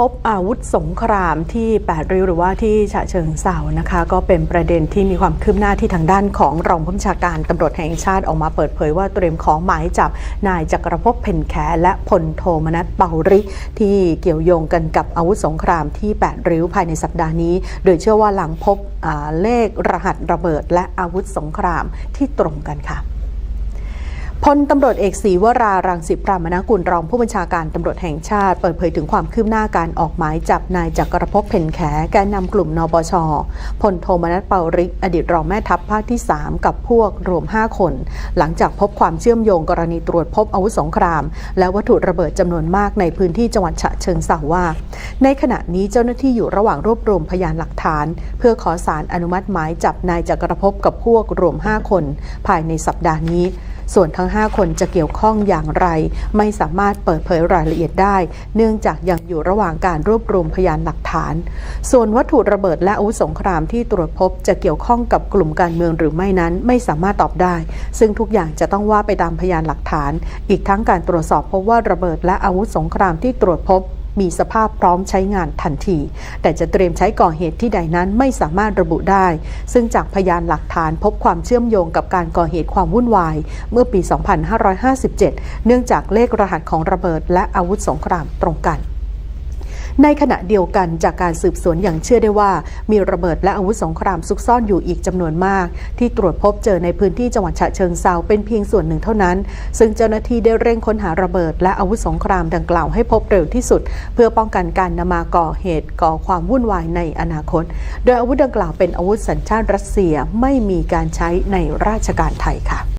พบอาวุธสงครามที่แปดริ้วหรือว่าที่ฉะเชิงเซานะคะ ก็เป็นประเด็นที่มีความคืบหน้าที่ทางด้านของรองผู้บัญชาการตำรวจแห่งชาติออกมาเปิดเผยว่าเตรียมของหมายจับนายจักรภพเพ่นแขและพลโทมนัสเปาริ ที่เกี่ยวโยงกันกับอาวุธสงครามที่แปดริ้วภายในสัปดาห์นี้ โดยเชื่อว่าหลังพบเลขรหัสระเบิดและอาวุธสงครามที่ตรงกันค่ะ พลตำรวจเอกศรีวรารังสิพรามนกุลรองผู้บัญชาการตำรวจแห่งชาติ เปิดเผยถึงความคืบหน้าการออกหมายจับนายจักรภพเพ่นแขแกนนำกลุ่มนปชพลโทมนัสเปาริก อดีตรองแม่ทัพภาคที่ 3 กับพวกรวม 5 คน หลังจากพบความเชื่อมโยงกรณีตรวจพบอาวุธสงคราม และวัตถุระเบิดจำนวนมากในพื้นที่จังหวัดฉะเชิงเทราว่า ในขณะนี้เจ้าหน้าที่อยู่ระหว่างรวบรวมพยานหลักฐาน เพื่อขอสารอนุมัติหมายจับนายจักรพกับพวกรวม 5 คน ภายในสัปดาห์นี้ ส่วนทั้ง 5 คนจะเกี่ยวข้องอย่างไร ไม่สามารถเปิดเผยรายละเอียดได้ เนื่องจากยังอยู่ระหว่างการรวบรวมพยานหลักฐาน ส่วนวัตถุระเบิดและอาวุธสงครามที่ตรวจพบจะเกี่ยวข้องกับกลุ่มการเมืองหรือไม่นั้นไม่สามารถตอบได้ ซึ่งทุกอย่างจะต้องว่าไปตามพยานหลักฐาน อีกทั้งการตรวจสอบพบว่าระเบิดและอาวุธสงครามที่ตรวจพบ มีสภาพพร้อมใช้งานทันที แต่จะเตรียมใช้ก่อเหตุที่ใดนั้นไม่สามารถระบุได้ ซึ่งจากพยานหลักฐานพบความเชื่อมโยงกับการก่อเหตุความวุ่นวาย เมื่อปี 2557 เนื่องจากเลขรหัสของระเบิดและอาวุธสงครามตรงกัน ในขณะเดียวกันจากการสืบสวนอย่างเชื่อได้ว่า มีระเบิดและอาวุธสงครามซุกซ่อนอยู่อีกจำนวนมาก ที่ตรวจพบเจอในพื้นที่จังหวัดฉะเชิงเซาเป็นเพียงส่วนหนึ่งเท่านั้น ซึ่งเจ้าหน้าที่ได้เร่งค้นหาระเบิด และอาวุธสงครามดังกล่าวให้พบเร็วที่สุด เพื่อป้องกันการนำมาก่อเหตุก่อความวุ่นวายในอนาคต โดยอาวุธดังกล่าวเป็นอาวุธสัญชาติรัสเซียไม่มีการใช้ในราชการไทยค่ะ